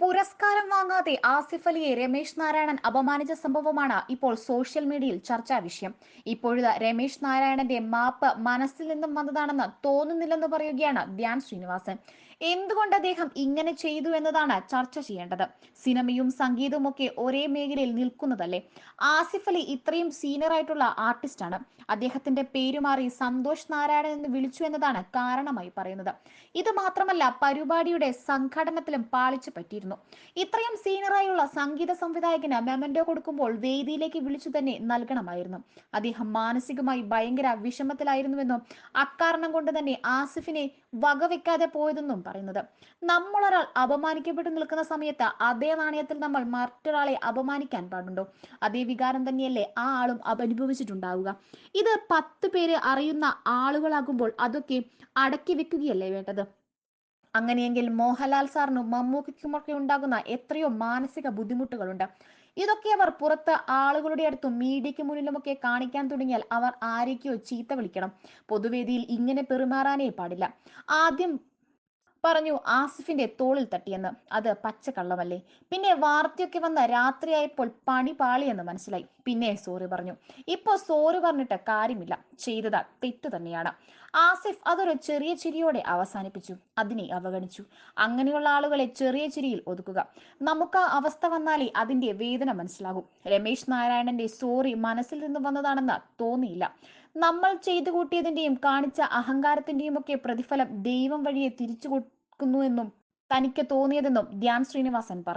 പുരസ്കാരം വാങ്ങാതെ ആസിഫ് അലിയെ രമേശ് നാരായണൻ അപമാനിച്ച സംഭവമാണ് ഇപ്പോൾ സോഷ്യൽ മീഡിയയിൽ ചർച്ചാ വിഷയം. ഇപ്പോഴത്തെ രമേശ് നാരായണന്റെ മാപ്പ് മനസ്സിൽ നിന്നും വന്നതാണെന്ന് തോന്നുന്നില്ലെന്ന് പറയുകയാണ് ധ്യാൻ ശ്രീനിവാസൻ. എന്തുകൊണ്ട് അദ്ദേഹം ഇങ്ങനെ ചെയ്തു എന്നതാണ് ചർച്ച ചെയ്യേണ്ടത്? സിനിമയും സംഗീതവും ഒക്കെ ഒരേ മേഖലയിൽ നിൽക്കുന്നതല്ലേ? ആസിഫ് അലി ഇത്രയും സീനിയർ ആയിട്ടുള്ള ആർട്ടിസ്റ്റാണ് അദ്ദേഹത്തിന്റെ പേര് മാറി സന്തോഷ് നാരായണൻ എന്ന് വിളിച്ചു എന്നതാണ് കാരണമായി പറയുന്നത്. ഇത് മാത്രമല്ല പരിപാടിയുടെ സംഘടനത്തിലും പാളിച്ചു പറ്റിയിരുന്നു. ഇത്രയും സീനിയറായുള്ള സംഗീത സംവിധായകന് മെമന്റോ കൊടുക്കുമ്പോൾ വേദിയിലേക്ക് വിളിച്ചു തന്നെ നൽകണമായിരുന്നു. അദ്ദേഹം മാനസികമായി ഭയങ്കര വിഷമത്തിലായിരുന്നുവെന്നും അക്കാരണം കൊണ്ട് തന്നെ ആസിഫിനെ വകവെക്കാതെ പോയതെന്നും പറയുന്നത്. നമ്മളൊരാൾ അപമാനിക്കപ്പെട്ടു നിൽക്കുന്ന സമയത്ത് അതേ നാണയത്തിൽ നമ്മൾ മറ്റൊരാളെ അപമാനിക്കാൻ പാടുണ്ടോ? അതേ വികാരം തന്നെയല്ലേ ആ ആളും അനുഭവിച്ചിട്ടുണ്ടാവുക ഇത് പത്ത് പേര് അറിയുന്ന ആളുകളാകുമ്പോൾ അതൊക്കെ അടക്കി വെക്കുകയല്ലേ വേണ്ടത്? അങ്ങനെയെങ്കിൽ മോഹൻലാൽ സാറിനും മമ്മൂക്കിക്കുമൊക്കെ ഉണ്ടാകുന്ന എത്രയോ മാനസിക ബുദ്ധിമുട്ടുകളുണ്ട്. ഇതൊക്കെ അവർ പുറത്ത് ആളുകളുടെ അടുത്തും മീഡിയയ്ക്ക് മുന്നിലുമൊക്കെ കാണിക്കാൻ തുടങ്ങിയാൽ അവർ ആരൊക്കെയോ ചീത്ത വിളിക്കണം. പൊതുവേദിയിൽ ഇങ്ങനെ പെരുമാറാനേ പാടില്ല. ആദ്യം പറഞ്ഞു ആസിഫിന്റെ തോളിൽ തട്ടിയെന്ന്. അത് പച്ചക്കള്ളമല്ലേ. പിന്നെ വാർത്തയൊക്കെ വന്ന രാത്രിയായപ്പോൾ പണി പാളിയെന്ന് മനസ്സിലായി. പിന്നെ സോറി പറഞ്ഞു. ഇപ്പൊ സോറി പറഞ്ഞിട്ട് കാര്യമില്ല. ചെയ്തത് തെറ്റു തന്നെയാണ്. ആസിഫ് അതൊരു ചെറിയ ചിരിയോടെ അവസാനിപ്പിച്ചു. അതിനെ അവഗണിച്ചു. അങ്ങനെയുള്ള ആളുകളെ ചെറിയ ചിരിയിൽ ഒതുക്കുക. നമുക്ക് ആ അവസ്ഥ വന്നാലേ അതിന്റെ വേദന മനസ്സിലാകും. രമേശ് നാരായണന്റെ സോറി മനസ്സിൽ നിന്ന് വന്നതാണെന്ന് തോന്നിയില്ല. നമ്മൾ ചെയ്തു കൂട്ടിയതിന്റെയും കാണിച്ച അഹങ്കാരത്തിന്റെയും ഒക്കെ പ്രതിഫലം ദൈവം വഴിയെ തിരിച്ചു കൊടുക്കുന്നുവെന്നും തനിക്ക് തോന്നിയതെന്നും ധ്യാൻ ശ്രീനിവാസൻ പറഞ്ഞു.